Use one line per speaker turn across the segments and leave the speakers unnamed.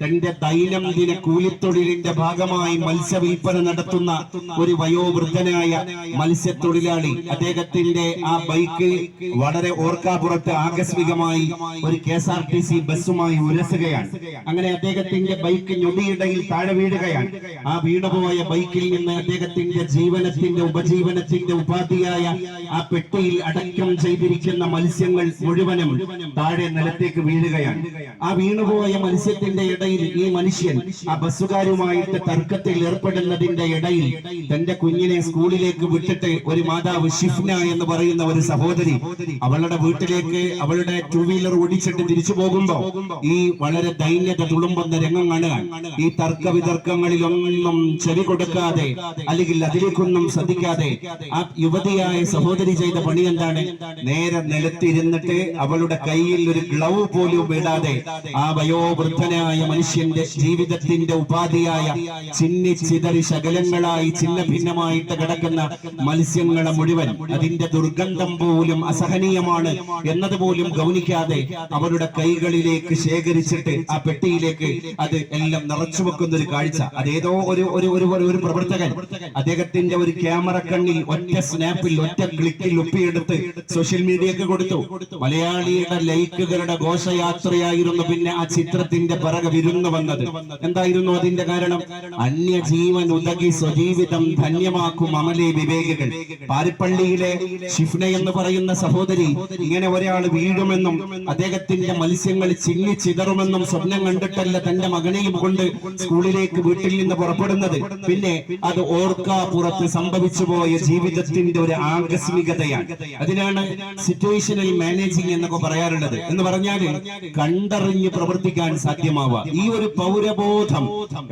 തന്റെ ദൈനംദിന കൂലിത്തൊഴിലിന്റെ ഭാഗമായി മത്സ്യവിൽപ്പന നടത്തുന്ന ഒരു വയോവൃദ്ധനായ മത്സ്യത്തൊഴിലാളി. അദ്ദേഹത്തിന്റെ ആ ബൈക്ക് വളരെ ഓർക്കാപ്പുറത്ത് ആകസ്മികമായി ഒരു K S R T C ബസ്സുമായി ഉരസുകയാണ്. അങ്ങനെ അദ്ദേഹത്തിന്റെ ബൈക്ക് ഞൊടിയിടയിൽ താഴെ വീഴുകയാണ്. ആ വീണുപോയ ബൈക്കിൽ നിന്ന് അദ്ദേഹത്തിന്റെ ജീവനത്തിന്റെ ഉപജീവനത്തിന്റെ ഉപാധിയായ ആ പെട്ടിയിൽ അടക്കം ചെയ്തിരിക്കുന്ന മത്സ്യങ്ങൾ മുഴുവനും താഴെ നിലത്തേക്ക് വീഴുകയാണ്. ആ വീണുപോയ മത്സ്യത്തിന്റെ ഇടയിൽ ഈ മനുഷ്യൻ. ആ ബസ്സുകാരുമായിട്ട് തർക്കത്തിൽ ഏർപ്പെടുന്നതിന്റെ ഇടയിൽ തന്റെ കുഞ്ഞിനെ സ്കൂളിലേക്ക് വിട്ടിട്ട് ഒരു മാതാവ് ഷിഫ്ന എന്ന് പറയുന്ന ഒരു സഹോദരി അവളുടെ വീട്ടിലേക്ക് അവളുടെ ടൂ വീലർ ഓടിച്ചിട്ട് തിരിച്ചു പോകുമ്പോ ഈ വളരെ ദൈന്യത തുളുമ്പുന്ന രംഗം കാണുക ഈ തർക്ക വിതർക്കങ്ങളിലൊന്നും ചെവി കൊടുക്കാതെ അല്ലെങ്കിൽ അതിലേക്കൊന്നും ശ്രദ്ധിക്കാതെ ആ യുവതിയായ സഹോദരി ചെയ്ത പണി എന്താണ്? നേരെ നിലത്തിരുന്നിട്ട് അവളുടെ കയ്യിൽ ഒരു ഗ്ലൗ പോലും ഇടാതെ ആ വയോവൃദ്ധനായ മനുഷ്യന്റെ ജീവിതത്തിന്റെ ഉപാധിയായ ചിന്നി ചിതറി ശകലങ്ങളായി ചിന്ന ഭിന്നമായിട്ട് കിടക്കുന്ന മത്സ്യങ്ങളെ മുഴുവൻ അതിന്റെ ദുർഗന്ധം പോലും അസഹനീയമാണ് എന്നത് പോലും ഗൗനിക്കാതെ അവരുടെ കൈകളിലേക്ക് ശേഖരിച്ചിട്ട് ആ പെട്ടിയിലേക്ക് അത് എല്ലാം നിറച്ചു വെക്കുന്ന ഒരു കാഴ്ച. അതേതോ ഒരു ഒരു ഒരു പ്രവർത്തകൻ അദ്ദേഹത്തിന്റെ ഒരു ക്യാമറ കണ്ണിൽ ഒറ്റ സ്നാപ്പിൽ ഒറ്റ ക്ലിക്കിൽ ഒപ്പിയെടുത്ത് സോഷ്യൽ മീഡിയക്ക് കൊടുത്തു. മലയാളിയുടെ ലൈക്കുകളുടെ ഘോഷയാത്രയായിരുന്നു പിന്നെ ആ ചിത്രത്തിന്റെ പിറകെ വിരുന്ന് വന്നത്. എന്തായിരുന്നു അതിന്റെ കാരണം? അന്യജീവൻ ഉതകി സ്വജീവിതം ധന്യമാക്കും അമലി വിവേകികൾ. പാരിപ്പള്ളിയിലെ ഷിഫ്ന എന്ന് പറയുന്ന സഹോദരി ഇങ്ങനെ ഒരാൾ വീഴുമെന്നും അദ്ദേഹത്തിന്റെ മത്സ്യങ്ങൾ ചിങ്ങി ചിതറുമെന്നും സ്വപ്നം കണ്ടിട്ടല്ല തന്റെ മകനെയും കൊണ്ട് സ്കൂളിലേക്ക് വീട്ടിൽ നിന്ന് പുറപ്പെടുന്നത്. പിന്നെ അത് ഓർക്കാപ്പുറത്ത് സംഭവിച്ചു പോയ ജീവിതത്തിന്റെ ഒരു ആകസ്മികതയാണ്. അതിനാണ് സിറ്റുവേഷണൽ മാനേജിങ് എന്നൊക്കെ പറയാറുള്ളത്. എന്ന് പറഞ്ഞാൽ കണ്ടറിഞ്ഞ് പ്രവർത്തിക്കാൻ സാധ്യമാവുക. ഒരു പൗരബോധം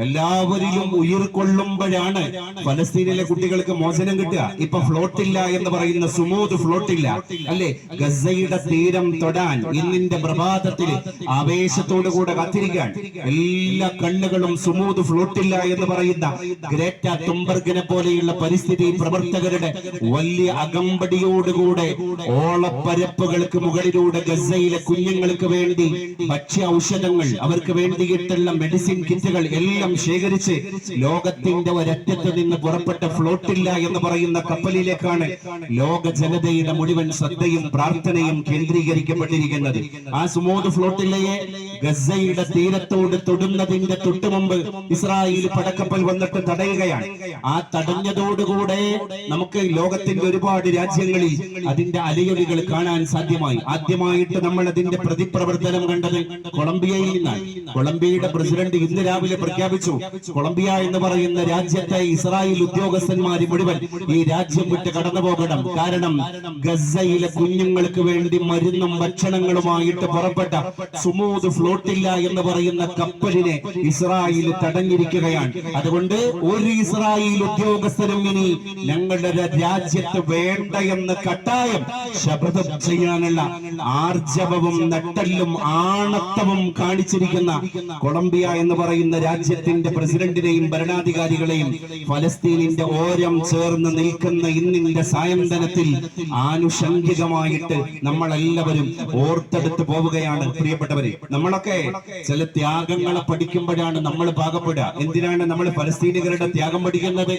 എല്ലാവരിലും ഉയർക്കൊള്ളുമ്പോഴാണ് ഫലസ്തീനിലെ കുട്ടികൾക്ക് മോചനം കിട്ടുക. ഇപ്പൊ ഫ്ലോട്ടില്ല എന്ന് പറയുന്ന സുമൂത് ഫ്ലോട്ടില്ല അല്ലെ? ഗസയുടെ തീരം തൊടാൻ ഇന്നിന്റെ പ്രഭാതത്തിൽ ആവേശത്തോടു കൂടെ കാത്തിരിക്കാൻ. എല്ലാ കണ്ണുകളും സുമൂത് ഫ്ലോട്ടില്ല എന്ന് പറയുന്ന ഗ്രേറ്റ തുംബർഗിനെ പോലെയുള്ള പരിസ്ഥിതി പ്രവർത്തകരുടെ വലിയ അകമ്പടിയോടുകൂടെ ഓളപ്പരപ്പുകൾക്ക് മുകളിലൂടെ ഗസയിലെ കുഞ്ഞുങ്ങൾക്ക് വേണ്ടി ഭക്ഷ്യ ഔഷധങ്ങൾ അവർക്ക് വേണ്ടിയിട്ടുള്ള മെഡിസിൻ കിറ്റുകൾ എല്ലാം ശേഖരിച്ച് ലോകത്തിന്റെ ഒരറ്റത്ത് നിന്ന് പുറപ്പെട്ട ഫ്ലോട്ടില്ല എന്ന് പറയുന്ന കപ്പലിലേക്കാണ് ലോക ജനതയുടെ മുഴുവൻ ശ്രദ്ധയും പ്രാർത്ഥനയും കേന്ദ്രീകരിക്കപ്പെട്ടിരിക്കുന്നത്. ആ സുമോദ് ഫ്ലോട്ടില്ലയെ ഗസയുടെ തീരത്തോട് തൊടുന്നതിന്റെ തൊട്ടുമുമ്പ് ഇസ്രായേൽ പടക്കപ്പൽ വന്നിട്ട് തടയുകയാണ്. ആ തടഞ്ഞതോടുകൂടെ നമുക്ക് ലോകത്തിന്റെ ഒരുപാട് രാജ്യങ്ങളിൽ അതിന്റെ അലയൊലികൾ കാണാൻ സാധ്യമായി. ആദ്യമായിട്ട് നമ്മൾ അതിന്റെ പ്രതിപ്രവർത്തനം കണ്ടത് കൊളംബിയയിൽ നിന്നാണ്. കൊളംബിയയുടെ പ്രസിഡന്റ് ഇന്ന് രാവിലെ പ്രഖ്യാപിച്ചു. കൊളംബിയ എന്ന് പറയുന്ന രാജ്യത്തെ ഇസ്രായേൽ ഉദ്യോഗസ്ഥന്മാർ മുഴുവൻ ഈ രാജ്യം വിട്ട് കടന്നുപോകണം കാരണം ഗസയിലെ കുഞ്ഞുങ്ങൾക്ക് വേണ്ടി മരുന്നും ഭക്ഷണങ്ങളുമായിട്ട് പുറപ്പെട്ട സുമൂത് ഫ്ലോട്ടില്ല എന്ന് പറയുന്ന കപ്പലിനെ ഇസ്രായേൽ തടഞ്ഞിരിക്കുകയാണ്. അതുകൊണ്ട് ഒരു ഇസ്രായേൽ ഉദ്യോഗസ്ഥരും ഇനി ഞങ്ങളുടെ രാജ്യത്ത് വേണ്ട എന്ന് കട്ടായം ശപഥം ചെയ്യാനുള്ള ആർജവവും നട്ടല്ലും ആണത്തവും കാണിച്ചിരിക്കുന്ന കൊളംബിയ എന്ന് പറയുന്ന രാജ്യത്തിന്റെ പ്രസിഡന്റിനെയും ഭരണാധികാരികളെയും ഫലസ്തീനിന്റെ ഓരം ചേർന്ന് നിൽക്കുന്ന ഇന്നിന്റെ സായന്തനത്തിൽ ആനുഷംഗികമായിട്ട് നമ്മളെല്ലാവരും ഓർത്തെടുത്ത് പോവുകയാണ്. പ്രിയപ്പെട്ടവരെ നമ്മളൊക്കെ ചില ത്യാഗങ്ങളെ പഠിക്കുമ്പോഴാണ് നമ്മൾ പാകപ്പെടുക. എന്തിനാണ് നമ്മൾ ഫലസ്തീനികളുടെ ത്യാഗം പഠിക്കുന്നത്?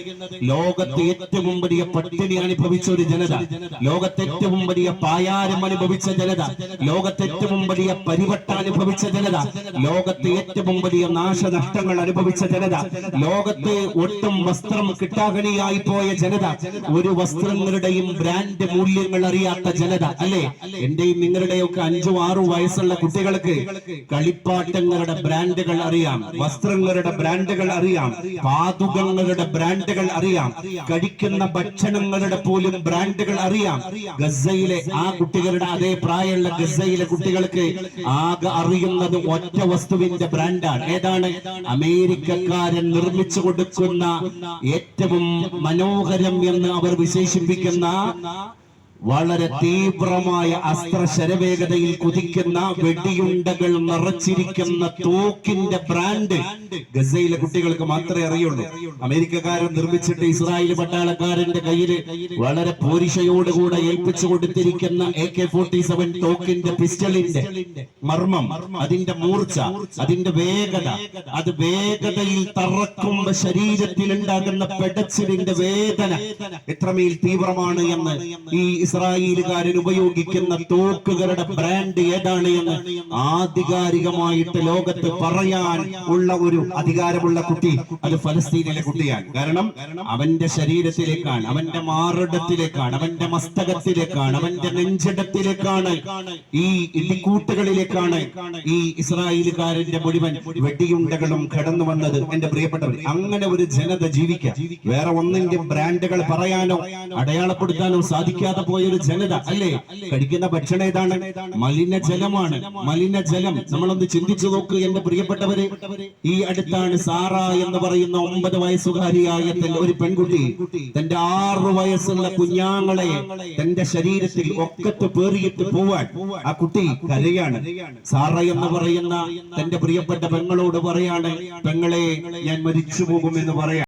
ലോകത്ത് ഏറ്റവും വലിയ പട്ടിണി അനുഭവിച്ച ഒരു ജനത ലോകത്ത് ഏറ്റവും വലിയ പായാരം അനുഭവിച്ച ജനത ലോകത്ത് ഏറ്റവും വലിയ പരിവട്ട അനുഭവിച്ച ജനത ലോകത്ത് ഏറ്റവും വലിയ നാശനഷ്ടങ്ങൾ അനുഭവിച്ച ജനത ലോകത്ത് ഒട്ടും വസ്ത്രം കിട്ടാകണിയായി പോയ ജനത ഒരു വസ്ത്രങ്ങളുടെയും ബ്രാൻഡ് മൂല്യങ്ങൾ അറിയാത്ത ജനത അല്ലെ? എന്റെയും നിങ്ങളുടെയും ഒക്കെ അഞ്ചു ആറു വയസ്സുള്ള കുട്ടികൾക്ക് കളിപ്പാട്ടങ്ങളുടെ ബ്രാൻഡുകൾ അറിയാം വസ്ത്രങ്ങളുടെ ബ്രാൻഡുകൾ അറിയാം പാതുകങ്ങളുടെ ബ്രാൻഡുകൾ അറിയാം കഴിക്കുന്ന ഭക്ഷണങ്ങളുടെ പോലും ബ്രാൻഡുകൾ അറിയാം. ഗസയിലെ ആ കുട്ടികളുടെ അതേ പ്രായമുള്ള ഗസയിലെ കുട്ടികൾക്ക് ആകെ അറിയുന്നത് ഒറ്റ വസ്തുവിന്റെ ബ്രാൻഡാണ് ഏതാണ്? അമേരിക്കക്കാരൻ നിർമ്മിച്ചു കൊടുക്കുന്ന ഏറ്റവും മനോഹരം എന്ന് അവർ വിശേഷിപ്പിക്കുന്ന വളരെ തീവ്രമായ അസ്ത്രശരവേഗതയിൽ കുതിക്കുന്ന വെടിയുണ്ടകൾ നിറച്ചിരിക്കുന്ന തോക്കിന്റെ ബ്രാൻഡ് ഗസയിലെ കുട്ടികൾക്ക് മാത്രമേ അറിയുള്ളൂ. അമേരിക്കക്കാരൻ നിർമ്മിച്ചിട്ട് ഇസ്രായേൽ പട്ടാളക്കാരന്റെ കയ്യിൽ വളരെ പോരിഷയോടുകൂടെ ഏൽപ്പിച്ചു കൊടുത്തിരിക്കുന്ന എ കെ ഫോർട്ടി സെവൻ തോക്കിന്റെ പിസ്റ്റളിന്റെ മർമ്മം അതിന്റെ മൂർച്ച അതിന്റെ വേഗത അത് വേഗതയിൽ തറക്കുമ്പോ ശരീരത്തിൽ ഉണ്ടാകുന്ന പെടച്ചിലിന്റെ വേദന എത്രമേൽ തീവ്രമാണ് എന്ന് ഈ ഇസ്രായേലുകാരൻ ഉപയോഗിക്കുന്ന തോക്കുകളുടെ ബ്രാൻഡ് ഏതാണ് എന്ന് ആധികാരികമായിട്ട് ലോകത്ത് പറയാൻ ഉള്ള ഒരു അധികാരമുള്ള കുട്ടി അത് ഫലസ്തീനിലെ കുട്ടിയാണ്. കാരണം അവന്റെ ശരീരത്തിലേക്കാണ് അവന്റെ മാറിടത്തിലേക്കാണ് അവന്റെ മസ്തകത്തിലേക്കാണ് അവന്റെ നെഞ്ചിടത്തിലേക്കാണ് ഈ ഇടിക്കൂട്ടുകളിലേക്കാണ് ഈ ഇസ്രായേലുകാരന്റെ മുഴുവൻ വെടിയുണ്ടകളും കടന്നു വന്നത് എന്റെ പ്രിയപ്പെട്ടവർ അങ്ങനെ ഒരു ജനത ജീവിക്കാം. വേറെ ഒന്നെങ്കിലും ബ്രാൻഡുകൾ പറയാനോ അടയാളപ്പെടുത്താനോ സാധിക്കാതെ ഒരു ജനത അല്ലേ? കഴിക്കുന്ന ഭക്ഷണം ഏതാണ്? മലിനജലമാണ് മലിനജലം നമ്മളൊന്ന് ചിന്തിച്ചു നോക്ക് എന്റെ പ്രിയപ്പെട്ടവരെ. ഈ അടുത്താണ് സാറ എന്ന് പറയുന്ന ഒമ്പത് വയസ്സുകാരിയായ ഒരു പെൺകുട്ടി. തന്റെ ആറ് വയസ്സുള്ള കുഞ്ഞാങ്ങളെ തന്റെ ശരീരത്തിൽ ഒക്കത്ത് പേറിയിട്ട് പോവാൻ ആ കുട്ടി കരയാണ്. സാറ എന്ന് പറയുന്ന തന്റെ പ്രിയപ്പെട്ട പെങ്ങളോട് പറയാണ് പെങ്ങളെ ഞാൻ മരിച്ചു പോകുമെന്ന് പറയാം.